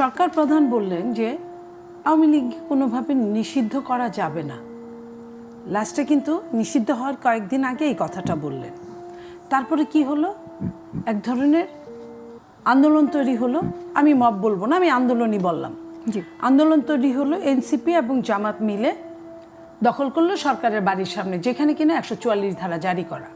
সরকার প্রধান বললেন যে আওয়ামী লীগ কোনোভাবে নিষিদ্ধ করা যাবে না। লাস্টে কিন্তু নিষিদ্ধ হওয়ার কয়েকদিন আগে এই কথাটা বললেন। তারপরে কি হলো? এক ধরনের আন্দোলন তৈরি হলো। আমি মব বলব না আমি আন্দোলনই বললাম। জি। আন্দোলন তৈরি হলো এনসিপি এবং জামাত মিলে দখল করল সরকারের বাড়ির সামনে যেখানে কিনা একশো চুয়াল্লিশ ধারা জারি করা।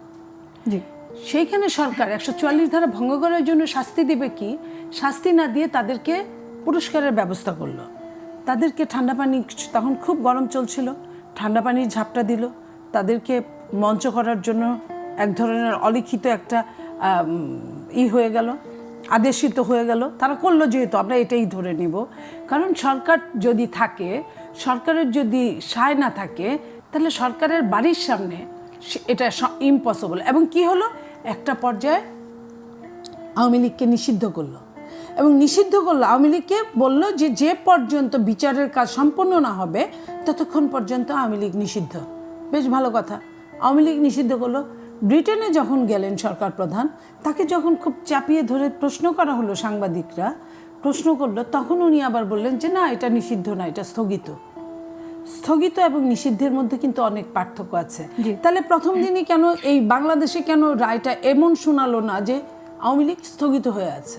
জি। সেইখানে সরকার একশো চুয়াল্লিশ ধারা ভঙ্গ করার জন্য শাস্তি দিবে কি? শাস্তি না দিয়ে তাদেরকে পুরস্কারের ব্যবস্থা করল। তাদেরকে ঠান্ডা পানি তখন খুব গরম চলছিল। ঠান্ডা পানির ঝাপটা দিল। তাদেরকে মঞ্চ করার জন্য এক ধরনের অলিখিত একটা ই হয়ে গেল। আদেশিত হয়ে গেল। তারা করল যেহেতু, আমরা এটাই ধরে নিব। কারণ সরকার যদি থাকে, সরকারের যদি সায় না থাকে, তাহলে সরকারের বাড়ির সামনে এটা ইম্পসিবল এবং কি হলো? একটা পর্যায়ে আওয়ামী লীগকে নিষিদ্ধ করল। এবং নিষিদ্ধ করল। আওয়ামী লীগকে বলল যে যে পর্যন্ত বিচারের কাজ সম্পন্ন না হবে ততক্ষণ পর্যন্ত আওয়ামী লীগ নিষিদ্ধ। বেশ ভালো কথা। আওয়ামী লীগ নিষিদ্ধ করল। ব্রিটেনে যখন গেলেন সরকার প্রধান তাকে যখন খুব চাপিয়ে ধরে প্রশ্ন করা হলো সাংবাদিকরা প্রশ্ন করল তখন উনি আবার বললেন যে না এটা নিষিদ্ধ না এটা স্থগিত। স্থগিত এবং নিষিদ্ধের মধ্যে কিন্তু অনেক পার্থক্য আছে। তাহলে প্রথম দিনই কেন এই বাংলাদেশে কেন রায়টা এমন শোনালো না যে আওয়ামী লীগ স্থগিত হয়ে আছে?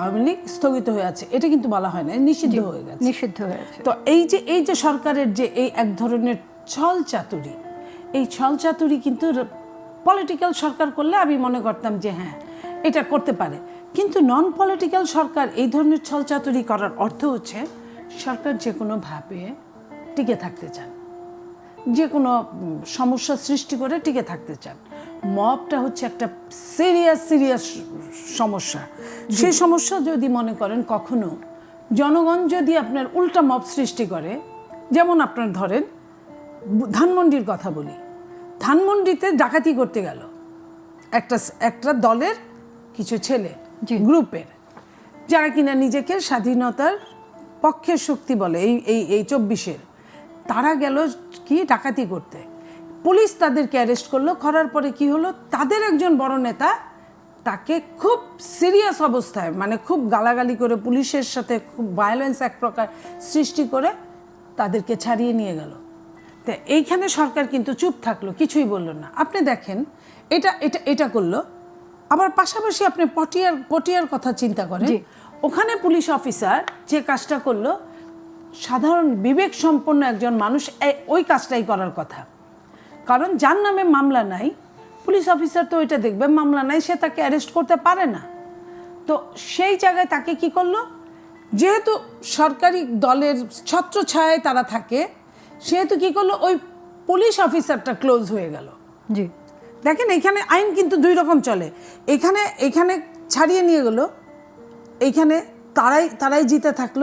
আওয়ামী লীগ স্থগিত হয়ে আছে। এটা কিন্তু বলা হয় না নিষিদ্ধ হয়ে গেছে। নিষিদ্ধ হয়েছে তো এই যে এই যে সরকারের যে এই এক ধরনের ছল চাতুরি এই ছল চাতুরি কিন্তু পলিটিক্যাল সরকার করলে আমি মনে করতাম যে হ্যাঁ এটা করতে পারে। কিন্তু নন পলিটিক্যাল সরকার এই ধরনের ছল চাতুরি করার অর্থ হচ্ছে সরকার যে কোনোভাবে টিকে থাকতে চান। যে কোনো সমস্যা সৃষ্টি করে টিকে থাকতে চান। মবটা হচ্ছে একটা সিরিয়াস সিরিয়াস সমস্যা। সেই সমস্যা যদি মনে করেন কখনো জনগণ যদি আপনার উল্টা মপ সৃষ্টি করে যেমন আপনার ধরেন ধানমন্ডির কথা বলি। ধানমন্ডিতে ডাকাতি করতে গেল। একটা একটা দলের কিছু ছেলে। গ্রুপের যারা কিনা নিজেকে স্বাধীনতার পক্ষের শক্তি বলে এই এই এই চব্বিশের। তারা গেল কি ডাকাতি করতে। পুলিশ তাদেরকে অ্যারেস্ট করল। করার পরে কি হলো? তাদের একজন বড় নেতা তাকে খুব সিরিয়াস অবস্থায় মানে খুব গালাগালি করে পুলিশের সাথে খুব ভায়োলেন্স এক প্রকার সৃষ্টি করে তাদেরকে ছাড়িয়ে নিয়ে গেল। তো এইখানে সরকার কিন্তু চুপ থাকল কিছুই বলল না। আপনি দেখেন এটা এটা এটা করল। আবার পাশাপাশি আপনি পটিয়ার পটিয়ার কথা চিন্তা করেন। ওখানে পুলিশ অফিসার যে কাজটা করল সাধারণ বিবেক সম্পন্ন একজন মানুষ ওই কাজটাই করার কথা। কারণ যার নামে মামলা নাই পুলিশ অফিসার তো ওইটা দেখবে মামলা নাই সে তাকে অ্যারেস্ট করতে পারে না। তো সেই জায়গায় তাকে কি করল? যেহেতু সরকারি দলের ছত্রছায়ায় তারা থাকে সেহেতু কি করল? ওই পুলিশ অফিসারটা ক্লোজ হয়ে গেল। জি। দেখেন এখানে আইন কিন্তু দুই রকম চলে। এখানে এখানে ছাড়িয়ে নিয়ে গেলো এইখানে তারাই তারাই জিতে থাকল।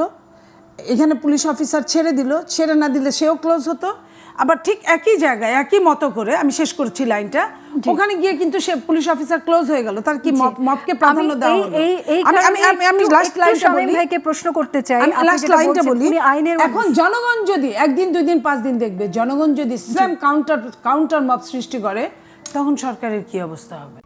এখানে পুলিশ অফিসার ছেড়ে দিল ছেড়ে না দিলে সেও ক্লোজ হতো। আবার ঠিক একই জায়গায় একই মতো করে আমি শেষ করছি লাইনটা ওখানে গিয়ে কিন্তু সে পুলিশ অফিসার ক্লোজ হয়ে গেল। তার কি মবকে প্রাধান্য দেওয়া এই- হলো? এই আমি আমি আমি আমি লাস্ট লাইনটা বলি। ভাইকে প্রশ্ন করতে চাই। আমি লাস্ট লাইনটা বলি। এখন জনগণ যদি একদিন দুই দিন পাঁচ দিন দেখবে জনগণ যদি সেম কাউন্টার কাউন্টার মপ সৃষ্টি করে তখন সরকারের কি অবস্থা হবে?